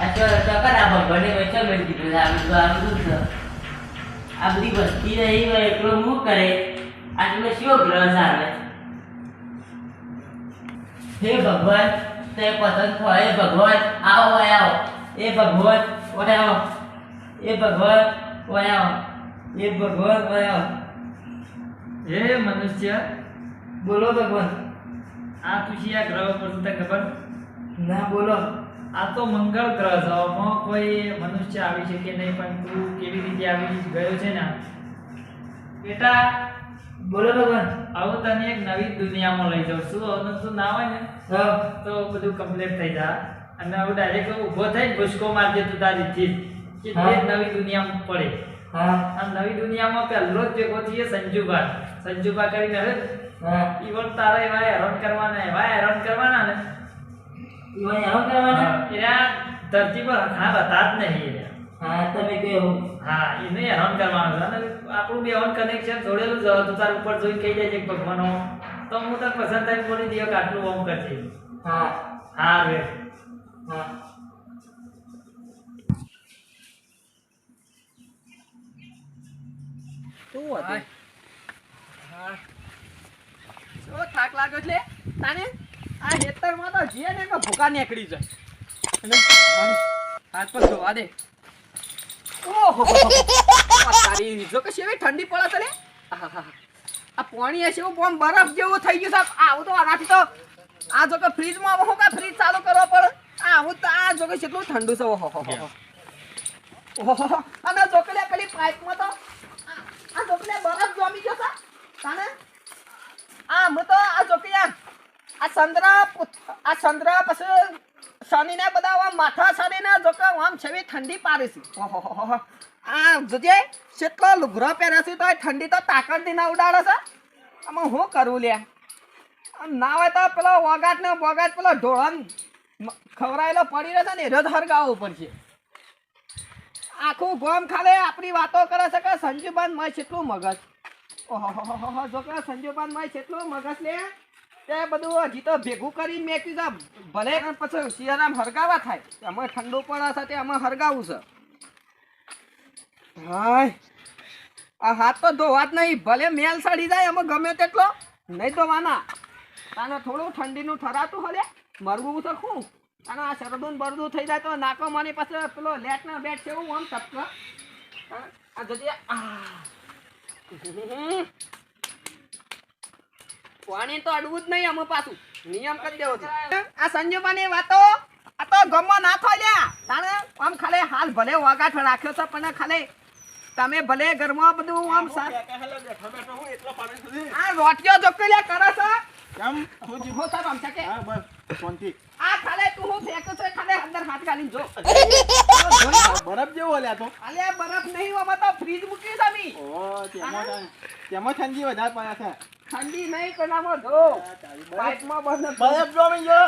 આ બધું વસ્તી રહી હોય એકલો હું કરે આટલો શિવ ગ્રહ આવે હે ભગવાન તે પસંદ થો હે ભગવાન આવો આવો એ ભગવાન ઓય એ ભગવાન ઓય એ ભગવાન ઓય હે મનુષ્ય બોલો ભગવાન. આ તુષી આ ગ્રહ પર ખબર? ના બોલો. આ તો મંગળ ગ્રહ છે. આમાં કોઈ મનુષ્ય આવી શકે નહીં પણ તું કેવી રીતે આવી ગયો છે ને? બેટા બોલો ભગવાન આવું તને એક નવી દુનિયામાં લઈ જાઉં શું હવે તું ના હોય ને હા. તો બધું કમ્પ્લીટ થઈ જા. અને હવે ડાયરેક્ટ ઊભો થઈ ભૂસકો મારજે તું તારીથી કે તે હા. નવી દુનિયામાં પડે. હા. આ નવી દુનિયામાં પહેલો જ ભેગો થઈએ સંજુભા. સંજુભા કરીને હવે હા. ઈવન તારા એવા હેરાન કરવાના એવા હેરાન કરવાના ને ઈવન આવું કરવાના? એના ધરતી પર હા બધા જ નહીં હા તમે કહો હા એને હેરાન કરવાનો છે. અને આપણું બે ઓન કનેક્શન જોડેલું જ તું તાર ઉપર જોઈ કહી જાય છે ભગવાનો તો હું તને પસંદ થાય બોલી દઈએ આટલું ઓમ કરજે. હા. હા રે. હા. શું હતું? શું થાક લાગ્યો એટલે તાને? આ હેતરમાં તો જીએ ને એમાં ભૂકા નીકળી જાય. અને હાથ પર ધોવા દે. ઓહો તારી જો કે શેવી ઠંડી પડે છે આ પાણી હશે એવું બોમ બરફ જેવું થઈ ગયું સાહેબ આવું તો આનાથી તો આ જો કે ફ્રીજમાં હું કા ફ્રીજ ચાલુ કરવો પડે? આ આવું તો આ જો કે કેટલું ઠંડુ છે. ઓહો ઓહો અને જો કે પેલી પાઇપમાં તો આ- જો કે બરફ જમી ગયો છે. તાને? આ ચંદ્ર આ ચંદ્ર પછી શનિને બધા માથા શનિને જોકે આમ છેવી ઠંડી પાડે છે. આ જોજે કેટલો લુઘરો પહેરે છે તો ઠંડી તો તાકતથી ના ઉડાડે છે. આમાં હું કરવું લે આમ ના હોય તો પેલો વગાટ ને વગાટ પેલો ઢોળન ખવરાયેલો પડી રહેશે ને એ જ હરગાવવો પડશે આખું ગોમ ખાલે આપણી વાતો કરે છે કે સંજુબાન મય કેટલું મગજ. ઓહો જો કે સંજુબાન મય કેટલું મગજ લે. તે બધું હજી તો ભેગું કરી મેં કીધું ભલે પછી શિયાળામ હરગાવા થાય. અમે ઠંડુ પડે છે તે અમે હરગાવું છે. હાય. આ હાથ તો ધોવા જ નહીં. ભલે મેલ સડી જાય અમે ગમે તેટલો. નહીં ધોવાના. તાને થોડું ઠંડીનું ઠરાતું હલે. મરવું તો શું? અને આ શરદું બરદું થઈ જાય તો નાકો મારી પાસે પેલો લેટ ના બેટ છે એવું આમ ટપક. આ જતી પાણી તો અડવું જ નહીં અમે પાછું. નિયમ કરી દેવો આ સંજોબાની વાતો આ તો ગમો ના થાય. લ્યા તાણે આમ ખાલી હાલ ભલે વગાટ રાખ્યો છે પણ ખાલી તમે ભલે ઘરમાં બધું આમ આ રોટિયો લે કરે છો? કેમ? હું જીભો સાહેબ આમ છે કે હા બસ. શાંતિ. આ ખાલે તું હું ફેંકો છે ખાલે અંદર હાથ ગાલીને જો. બરફ જેવો અલ્યા તો. અલ્યા બરફ નહીં આમાં તો ફ્રીજ મૂકી છે ઓહો, તેમાં તેમાં ઠંડી વધારે પડ્યા છે. ઠંડી નહીં કોનામાં બરફ. પાઇપમાં બંધ બરફ જોમી જો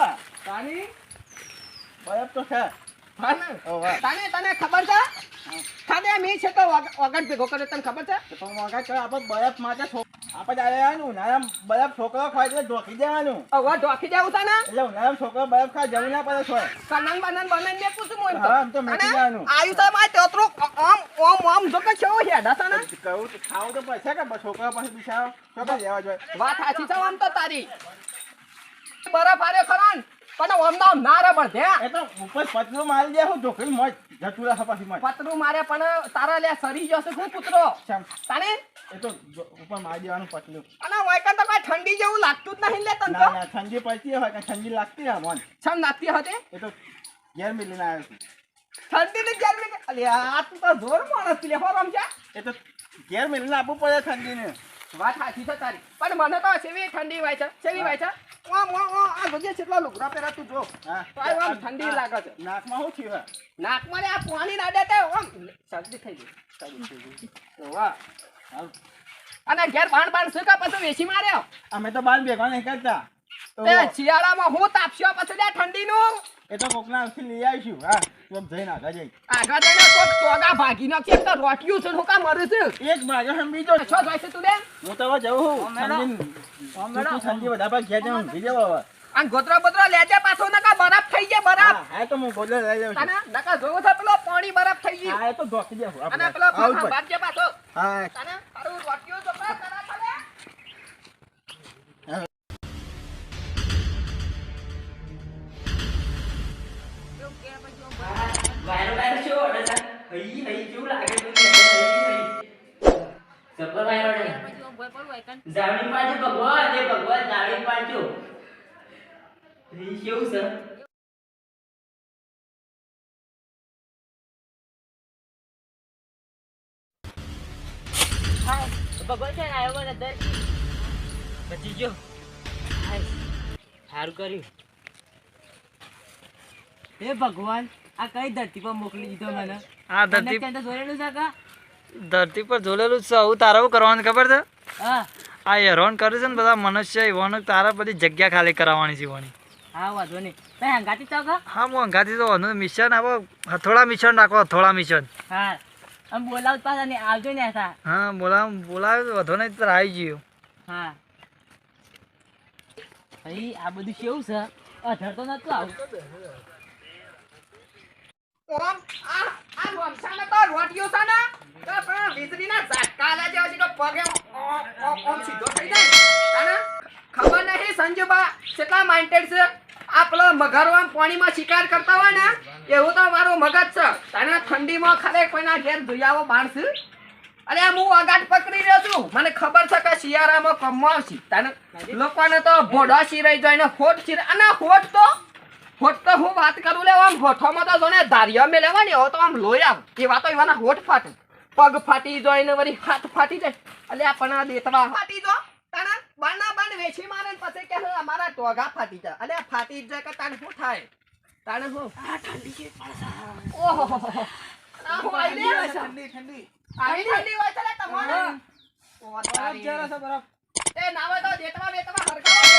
તાની બરફ તો છે. તાને. તાને તને ખબર છે? ખાને મી છે તો વગ- વગર ભેગો કર્યો તને ખબર છે? તો કરે આપણે બરફ માટે છો- આપણે આવ્યાનું ઉનાળામાં બરફ છોકરો ખાય એટલે ઢોકી દેવાનું. હવે ઢોકી દેવું છે ને એટલે ઉનાળામાં છોકરો બરફ ખાય જવું ના પડે છોય. બનન બનન ને પૂછું મોય હા, તો મેકી જવાનું. આયુષા માં તેતરો આમ આમ આમ જો કે છે ને કહું તો ખાવું તો પડશે કે છોકરા પાસે બિચારો છોકરા લેવા જોઈએ. વાત સાચી છે આમ તો તારી. બરફ આરે ખરાન પણ અમદાવાદ ના ના રે પણ ધ્યા એ તો ઉપર પતલું મારી દે હું ઢોકળી મોજ જતું હપાસી મોજ પતરું મારે પણ તારા લે સરી જશે હું કૂતરો? તાને એ તો ઉપર મારી દેવાનું પતલું. અને વાયકન તો કઈ ઠંડી જેવું લાગતું જ નહીં લે તને ના ના ઠંડી પડતી હોય કે ઠંડી લાગતી હોય મન. છમ નાતી હતી? એ તો ઘેર મિલીને આવ્યો છું. ઠંડી ને ગરમી અલે આ તું તો જોર માણસ લે હો રમજા એ તો ઘેર મિલીને આપવું પડે ઠંડીને. વાત સાચી છે તારી. પણ મને તો સેવી ઠંડી વાય છે સેવી વાય છે? આ જોજે કેટલા લુગડા પહેરા તું જો. હા. તો આમ ઠંડી લાગે છે. નાકમાં શું થયું નાકમાં આ પાણી ના દે તે ઓમ શરદી થઈ ગઈ. શરદી થઈ વાહ. અને ઘેર બાણ બાણ સુકા પછી વેચી માર્યો? અમે તો બાર ભેગા નહીં કરતા. તો શિયાળામાં હું તાપસ્યો પછી ઠંડીનું? એ તો કોકના લઈ આવીશું હા. તું જઈને આગળ જઈ. આગળ જઈને કોક ચોગા ભાગી નાખી એક તો રોટિયું છે હું કામ મરું છે. એક ભાગે હમ બીજો છો જાય છે તું લે હું તો જઉં મેડમ. ઠંડી ઠંડી વધારે ઘેર જઈને ઊંઘી જવો હવે. અને ગોતરો બોતરો લેજે પાછો નકા કા બરફ થઈ ગયા બરફ. હા, હા તો હું ગોદડે લઈ જાઉં તને? નકા જોવો છે પેલો પાણી બરફ થઈ ગઈ હા એ તો ધોકી દે અને પેલો ભાગ જ પાછો. હા. તને? તારું રોટિયો ભગવાન છે ને આવ્યો મને દર બચી ગયો સારું કર્યું. હે ભગવાન આ કઈ ધરતી પર મોકલી દીધો મને? આ ધરતી પર તો જોયેલું છે કા ધરતી પર જોડેલું છે હું તારા કરવાનું ખબર છે? હા. આ હેરોન કરે છે ને બધા મનુષ્ય એવાનું તારા બધી જગ્યા ખાલી કરાવવાની છે એવાની હા વાંધો નહીં. ભાઈ હંગાતી તો કા? હા હું અંગાથી તો વાનું મિશન આપો હથોડા મિશન રાખો હથોડા મિશન. હા. આમ બોલાવ પાછા ને આવજો ને એસા હા બોલાવ બોલાવે તો વધો નહીં તો આવી ગયો. હા. ભાઈ આ બધું કેવું છે? અધર તો નતું આવું. ઓમ આ આ વમસાને તો રોટિયો છે ને? તો પણ વીજળીના ઝટકા આલે જેવો છે તો પગે ઓમ સીધો થઈ જાય. ખબર નહીં સંજુબા કેટલા માઇન્ડેડ છે? આ પેલા મગરો આમ પાણીમાં શિકાર કરતા હોય ને, એવું તો મારું મગજ છે. તને ઠંડીમાં ખરેખ કોઈના ઘેર ધોયાવો બાણશે અરે હું અગાટ પકડી રહ્યો છું. મને ખબર છે કે શિયાળામાં કમવા આવશે. તને લોકોને તો ભોડા શિરાઈ જાય ને હોઠ શિરાય અને હોઠ તો હોઠ તો હું વાત કરું લે, આમ હોઠોમાં તો જોને ધારિયા મેં લેવાની, એવો તો આમ લોહી આવ. એ તો એવાના હોઠ ફાટે. પગ ફાટી જાય ને વળી હાથ ફાટી જાય. એટલે આપણને આ દેતવા ફાટી જો. તને બના બન વેચી મારે પછી કે અમારા ટોગા ફાટી જાય એટલે ફાટી જાય કે તાને શું થાય? તાને શું આ ઠંડી છે ઓહો. આ હું આઈ લે ઠંડી ઠંડી. આવી ઠંડી હોય છે તમારે. ઓ તારી. જરા છે. બરફ એ નાવે તો દેતવા બેતવા હરગાવા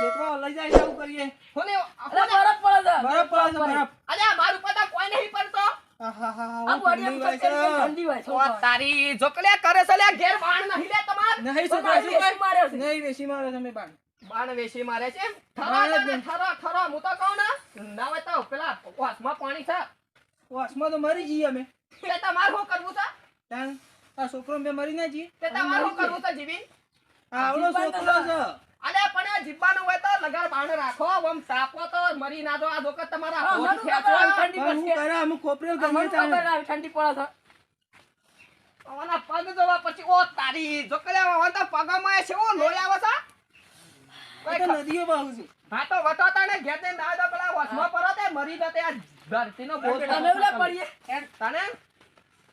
કેમ લઈ જાય એવું કરીએ. હોને અરે બરફ પડે છે. બરફ પડે છે બરફ. અલ્યા મારું પતા કોઈ નહીં પડતો. આહાહા, આ હું ઠંડી હોય છે. ઠંડી હોય છે? તારી જોકલે કરે છે લે ઘેર બાણ નહીં લે નહીં તો શું તારી કરશું? વેસી માર્યો છે. નહીં વેસી મારે તમે બાણ. બાણ વેસી મારે છે ઠરો મારે જ તને, નહીં. ઠરો ઠરો હું તો કહું ને ના હોય તો પેલા વાસમાં પાણી છે. વાસમાં તો મરી જઈએ અમે. તે તમારે શું કરવું છે? તાન આ છોકરો મેં મરી ના જઈએ. તે તમારે શું કરવું છે જીવી આવડો છોકરો છે. અલે પણ આ જીવવાનું હોય તો લગાડ બાણ રાખો આમ તાપો તો મરી ના દો. આ જોકર તમારા. ઠંડી હું. કરે પડે છે પગ જોવા પછી ઓ તારી જોકલે હવે તો પગમાં છે ઓ લોહી આવે છે? આ નદીઓ બાહુ છે. હા તો વટોતા ને ઘેર જઈને દાવ તો પેલા તે મરી જતે આ ધરતીનો બોજ તમે ઓલા પડીએ. તને?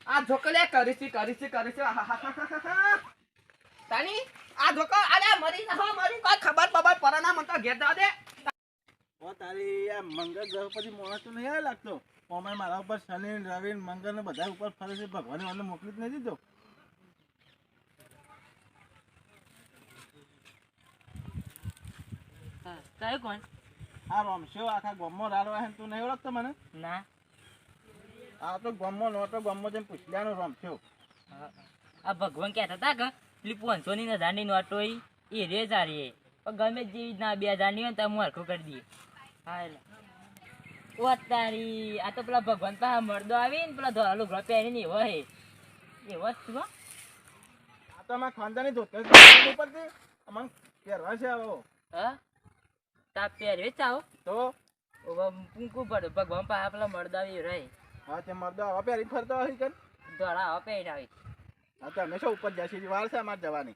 આ જોકલે કરીશી કરીશી કરીશી. આહાહાહાહા. તાની? આ જોકો અરે મરી ના મરી કોઈ ખબર બબર પડે ના મને તો ઘેર દે. ઓ તારી આ મંગળ ગ્રહ પછી મોણસ તો નહીં લાગતો? અમે મારા ઉપર શનિ રવિ મંગળ ને બધા ઉપર ફરે છે. ભગવાને મને મોકલી જ નથી દીધો. કયો કોણ? આ રમશો આખા ગમો રાડવા હે તું નહીં ઓળખતો મને? ના. આ તો ગમો નહોતો ગામમાં જઈને પૂછલાનો રમશો. આ ભગવાન કહેતા હતા કે પેલી પાંચસો ની હજારની નોટ એ રે સારી પણ ગમે તે જેવી ના બે હજારની હોય ને તો હું હરખું કરી દઈએ. હા એટલે. તારી. આ તો પેલા ભગવાન પાસે મરદો આવીને પેલા ધોળા લુગડા પહેરીને એવો હે. એવો જ છું હો. આ તો અમારા ખાનદાની ધોતર ઉપરથી અમારે પહેરવા છે આવો. હા? તા પહેરવે જ આવો તો? પૂંકું પડે. ભગવાન પાસે પેલા મરદો આવી રહે. હા તે મરદો આવા પહેરી ફરતો હોય કે ધોળા આવા પહેરી આવી. હા તો હંમેશા ઉપર જશે વાર છે અમારે જવાની.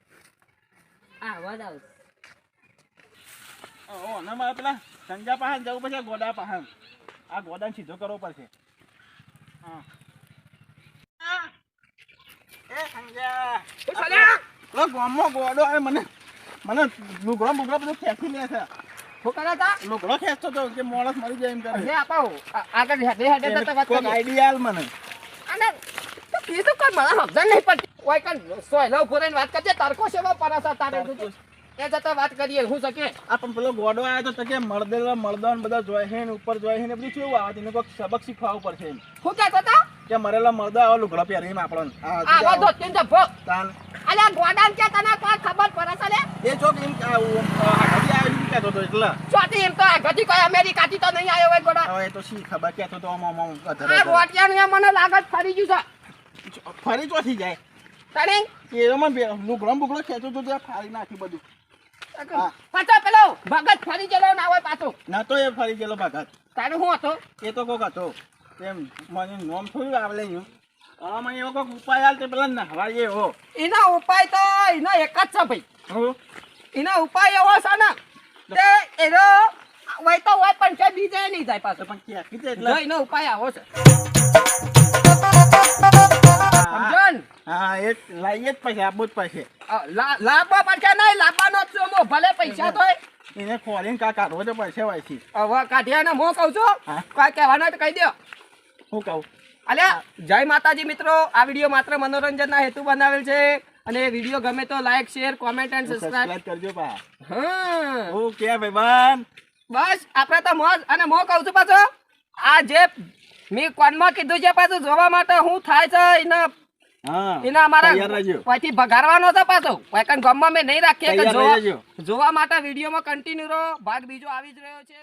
આ અવાજ આવશે. ઓ અને મારે પેલા સંજા પાસે જવું પછી ગોડા પાસે આ ગોદાન સીધો કરવો પડશે. હા. એ સંજા એ સાલ્યા પેલો ગામમાં ગોડો આવે મને મને લુગડો બુગડો બધું ખેંચી લે છે. કરે લુગડો ખેંચતો તો કે માણસ મરી જાય એમ કરે. આપાઓ. આગળ હેડે હેડે તો વાત મને. અને તો કીધું કે મને સમજણ નહીં પડતી. કોઈ કન સોયલા ઊભો રહીને વાત કરજે તરકો સેવા પરસા તારે. એ જતા વાત કરીએ હું શકે? આ પણ પેલો ગોડો આવ્યો તો તો કે મળદેલા મળદા ને બધા જોઈ હે ને ઉપર જોઈ હે ને બધું કેવું આવે? એને કોઈક સબક શીખવાવું પડશે હું કે કહેતો કે મરેલા મળદા આવો લુગડા પહેરીને આપણને. આ આ વાત તો ભોગ તાન. અલ્યા ગોડાન કે તને કોઈ ખબર પડે છે એ જો એમ કે આ- આ- આ- આવી કહેતો તો એટલે. ચોથી એમ તો આગળથી કોઈ અમેરિકાથી તો નહીં આવ્યો હોય ગોડા. હવે તો શી ખબર કે તો આમ આમ આમ આ અધર અધર. રોટિયાનું મને લાગે ફરી ગયું છે. ફરી ચોથી જાય. તારે એમાં બે લુગડો બુગડો ખેંચો તો ફાડી નાખી બધું. પાછો પેલો ભગત ફરી ગયેલો ના હોય પાછો. ના તો એ ફરી ગયેલો ભગત. તારે શું હતો? એ તો કોક હતો. એમ મને નોમ થોડું આવડે એનું આમાં એવો કોક ઉપાય હાલ તે પેલા નહવાય એવો એના ઉપાય તો એનો એક જ છે ભાઈ. હું? એના ઉપાય એવો છે ને તે એનો હોય તો હોય પણ છે બીજે નહીં જાય પાછો. પણ ક્યાં જો એટલે? એનો ઉપાય આવો છે. હા, સમજો ને હા એ લાવીએ જ પછી આપવું જ લા- લાવવા પડશે નહીં લાવવાનો જ છું. ભલે પૈસા તો એને ખોરીને કા કાઢવો તો પડશે વાયથી હવે કાઢ્યા ને હું કહું છું. કોઈ કહેવાનું તો કહી દો. હું કહું? અલ્યા જય માતાજી મિત્રો આ વીડિયો માત્ર મનોરંજનના હેતુ બનાવેલ છે અને વીડિયો ગમે તો like share comment and subscribe subscribe કરજો બા. હા. ઓકે ભાઈબાન બસ આપણે તો મોજ અને મો કહું છું પાછો આ જે મેં કોનમાં કીધું છે પાછું જોવા માટે હું થાય છે એના એના અમારા પછી ભગારવાનો છે પાછો? કોઈ ગામમાં મેં નહીં રાખીએ કે જોવા જોવા માટે વિડીયોમાં કન્ટિન્યુ રહો. ભાગ બીજો આવી જ રહ્યો છે.